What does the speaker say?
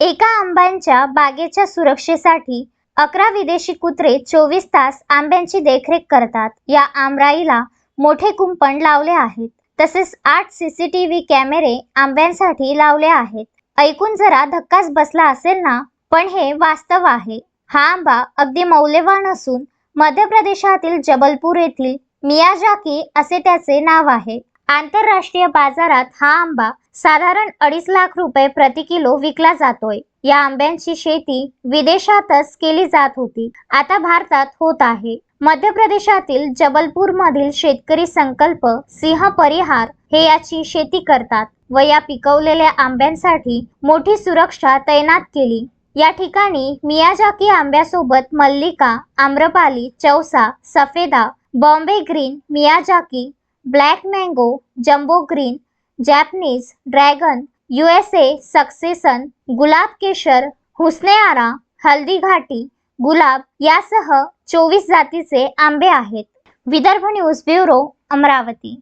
एका आंब्यांच्या बागेच्या सुरक्षेसाठी अकरा विदेशी कुत्रे चोवीस तास आंब्यांची देखरेख करतात. या आमराईला मोठे कुंपण लावले आहेत. तसेच आठ सीसीटीव्ही कॅमेरे आंब्यांसाठी लावले आहेत. ऐकून जरा धक्काच बसला असेल ना? पण हे वास्तव आहे. हा आंबा अगदी मौल्यवान असून मध्य प्रदेशातील जबलपूर येथील मियाजाकी असे त्याचे नाव आहे. आंतरराष्ट्रीय बाजारात हा आंबा साधारण अडीच लाख रुपये प्रति किलो विकला जातोय. या आंब्यांची शेती विदेशातच केली जात होती. आता भारतात होत आहे. मध्य प्रदेशातील जबलपूर मधील शेतकरी संकल्प सिंह परिहार हे याची शेती करतात व या पिकवलेल्या आंब्यांसाठी मोठी सुरक्षा तैनात केली. या ठिकाणी Miyazaki आंब्यासोबत Mallika Amrapali Chausa Safeda Bombay green Miyazaki black mango jumbo green Japanese dragon U S A succession Gulab Kesar Husne Ara Haldi Ghati गुलाब यासह चोवीस जातीचे आंबे आहेत. Vidarbha news bureau Amravati.